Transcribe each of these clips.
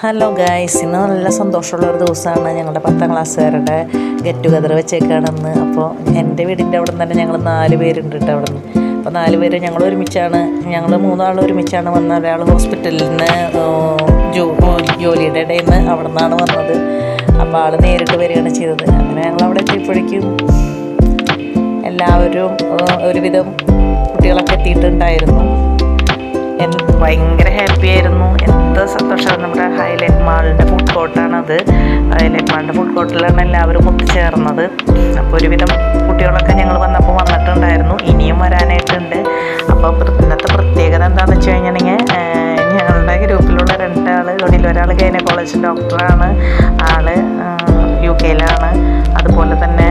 Hello guys ഇന്ന് നല്ല സന്തോഷമുള്ള ഒരു ദിവസമാണ്. ഞങ്ങളുടെ പത്താം ക്ലാസ്സുകാരുടെ ഗെറ്റ് ടുഗദർ വെച്ചേക്കാണെന്ന്. അപ്പോൾ എന്റെ വീടിന്റെ അവിടെ നിന്ന് തന്നെ ഞങ്ങൾ നാല് പേരുണ്ട് കേട്ടോ അവിടെ നിന്ന്. അപ്പോൾ നാല് പേര് ഞങ്ങൾ ഒരുമിച്ചാണ്. ഞങ്ങൾ മൂന്നാൾ ഒരുമിച്ചാണ് വന്ന ഒരാൾ ഹോസ്പിറ്റലിൽ നിന്ന് ജോലിയുടെ ഇടയിൽ നിന്ന് അവിടെ നിന്നാണ് വന്നത്. അപ്പോൾ ആൾ നേരിട്ട് വരികയാണ് ചെയ്തത്. അങ്ങനെ ഞങ്ങൾ അവിടെ എത്തിയപ്പോഴേക്കും എല്ലാവരും ഒരുവിധം കുട്ടികളൊക്കെ എത്തിയിട്ടുണ്ടായിരുന്നു. ഭയങ്കര ഹാപ്പി ആയിരുന്നു എന്ത് സന്തോഷമാണ് നമ്മുടെ ഹൈലൈറ്റ് മാളിന്റെ ഫുഡ് കോർട്ടാണത് ഹൈലൈറ്റ് മാളിന്റെ ഫുഡ് കോർട്ടിലാണ് എല്ലാവരും ഒത്തുചേർന്നത്. അപ്പോൾ ഒരുവിധം കുട്ടികളൊക്കെ ഞങ്ങൾ വന്നപ്പോൾ വന്നിട്ടുണ്ടായിരുന്നു. ഇനിയും വരാനായിട്ടുണ്ട്. അപ്പോൾ ഇന്നത്തെ പ്രത്യേകത എന്താണെന്ന് വെച്ച് കഴിഞ്ഞിട്ടുണ്ടെങ്കിൽ ഞങ്ങളുടെ ഗ്രൂപ്പിലുള്ള രണ്ടാൾ ഇതിൽ ഒരാൾ ഗൈനക്കോളജി ഡോക്ടറാണ്. ആൾ യു കെയിലാണ്. അതുപോലെ തന്നെ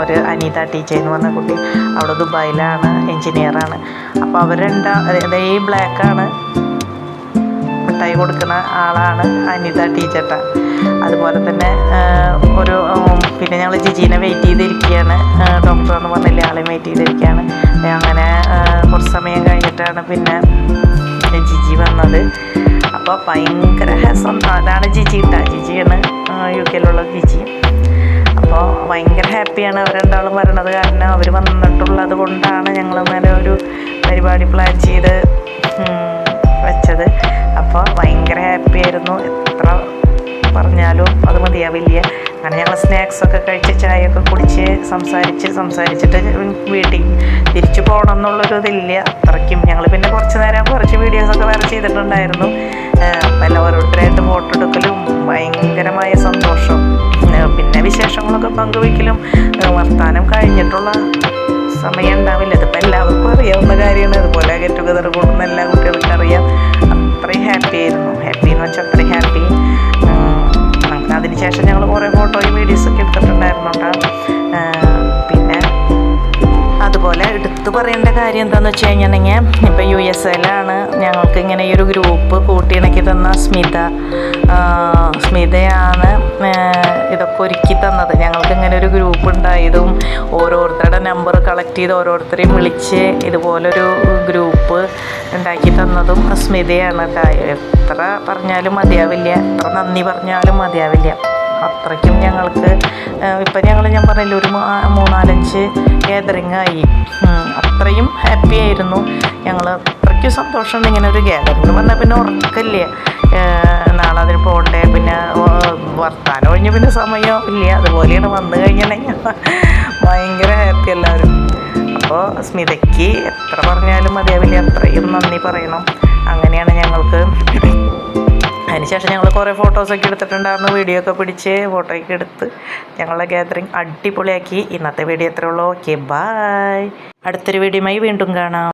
ഒരു അനീത ടീച്ചർ എന്ന് പറഞ്ഞ കുട്ടി അവിടെ ദുബായിലാണ് എൻജിനീയറാണ്. അപ്പോൾ അവർ രണ്ടാ ഈ ബ്ലാക്കാണ്. മിഠായി കൊടുക്കുന്ന ആളാണ് അനിത ടീച്ചർട്ട അതുപോലെ തന്നെ ഒരു പിന്നെ ഞങ്ങൾ ജിജീനെ വെയിറ്റ് ചെയ്തിരിക്കുകയാണ് ഡോക്ടർ എന്ന് പറഞ്ഞില്ലേ ആളെ വെയിറ്റ് ചെയ്തിരിക്കുകയാണ് അങ്ങനെ കുറച്ച് സമയം കഴിഞ്ഞിട്ടാണ് പിന്നെ ജിജി വന്നത്. അപ്പോൾ ഭയങ്കര അതാണ് ജിജി ഇട്ട ജിജിയാണ് യു കെയിലുള്ള ജിജി. അപ്പോൾ ഭയങ്കര ഹാപ്പിയാണ് അവർ രണ്ടാളും വരണത് കാരണം അവർ വന്നിട്ടുള്ളത് കൊണ്ടാണ് ഞങ്ങൾ അങ്ങനെ ഒരു പരിപാടി പ്ലാൻ ചെയ്ത് അപ്പോൾ ഭയങ്കര ഹാപ്പി ആയിരുന്നു. എത്ര പറഞ്ഞാലും അത് മതിയാവില്ല അങ്ങനെ ഞങ്ങൾ സ്നാക്സൊക്കെ കഴിച്ച് ചായയൊക്കെ കുടിച്ച് സംസാരിച്ച് സംസാരിച്ചിട്ട് വീട്ടിൽ തിരിച്ചു പോകണം എന്നുള്ളൊരു ഇതില്ല. അത്രയ്ക്കും. ഞങ്ങൾ പിന്നെ കുറച്ച് നേരം കുറച്ച് വീഡിയോസൊക്കെ വേറെ ചെയ്തിട്ടുണ്ടായിരുന്നു. അപ്പം എല്ലാം ഓരോരുത്തരായിട്ട് ഫോട്ടോ എടുക്കലും ഭയങ്കരമായ സന്തോഷം. പിന്നെ വിശേഷങ്ങളൊക്കെ പങ്കുവെക്കലും വർത്തമാനം കഴിഞ്ഞിട്ടുള്ള സമയം ഉണ്ടാവില്ല. ഇതിപ്പോൾ എല്ലാവർക്കും അറിയാവുന്ന കാര്യമാണ്. അതുപോലെ ഗെറ്റ് ടുഗദർ കൂടുന്ന എല്ലാ കുട്ടികൾക്കും അറിയാം. അത്രയും കേട്ടോ പിന്നെ അതുപോലെ എടുത്തു പറയേണ്ട കാര്യം എന്താണെന്ന് വെച്ച് കഴിഞ്ഞിട്ടുണ്ടെങ്കിൽ ഇപ്പോൾ യു എസ് എയിലാണ് ഞങ്ങൾക്ക് ഇങ്ങനെ ഈ ഒരു ഗ്രൂപ്പ് കൂട്ടിയിണക്കി തന്ന സ്മിത സ്മിതയാണ് ഇതൊക്കെ ഒരുക്കി തന്നത്. ഞങ്ങൾക്ക് ഇങ്ങനെ ഒരു ഗ്രൂപ്പ് ഉണ്ടായതും ഓരോരുത്തരുടെ നമ്പർ കളക്ട് ചെയ്ത് ഓരോരുത്തരെയും വിളിച്ച് ഇതുപോലൊരു ഗ്രൂപ്പ് ഉണ്ടാക്കി തന്നതും സ്മിതയാണ്. എത്ര പറഞ്ഞാലും മതിയാവില്ല. എത്ര നന്ദി പറഞ്ഞാലും മതിയാവില്ല. അത്രയ്ക്കും ഞങ്ങൾക്ക് ഇപ്പം ഞങ്ങൾ ഞാൻ പറഞ്ഞില്ല ഒരു മൂന്നാ- മൂന്നാലഞ്ച് ആയി. അത്രയും ഹാപ്പി ആയിരുന്നു. ഞങ്ങൾ അത്രയ്ക്ക് സന്തോഷമുണ്ട് ഇങ്ങനെ ഒരു ഗ്യാതറിങ് പറഞ്ഞാൽ പിന്നെ ഉറക്കില്ല നാളെ അതിന് പോകണ്ടേ പിന്നെ വർത്താനം കഴിഞ്ഞ് പിന്നെ സമയം ഇല്ല. അതുപോലെയാണ് വന്നു കഴിഞ്ഞിട്ടുണ്ടെങ്കിൽ ഭയങ്കര ഹാപ്പി എല്ലാവരും. അപ്പോൾ സ്മിതയ്ക്ക് എത്ര പറഞ്ഞാലും മതിയാവില്ല. അത്രയും നന്ദി പറയണം. അങ്ങനെയാണ് ഞങ്ങൾക്ക് അതിനുശേഷം ഞങ്ങൾ കുറേ ഫോട്ടോസൊക്കെ എടുത്തിട്ടുണ്ടായിരുന്നു. വീഡിയോ ഒക്കെ പിടിച്ച് ഫോട്ടോ ഫോട്ടോയൊക്കെ എടുത്ത് ഞങ്ങളുടെ ഗാദറിങ് അടിപൊളിയാക്കി. ഇന്നത്തെ വീഡിയോ എത്രയുള്ളൂ ഓക്കെ ബായ് അടുത്തൊരു വീഡിയോയുമായി വീണ്ടും കാണാം.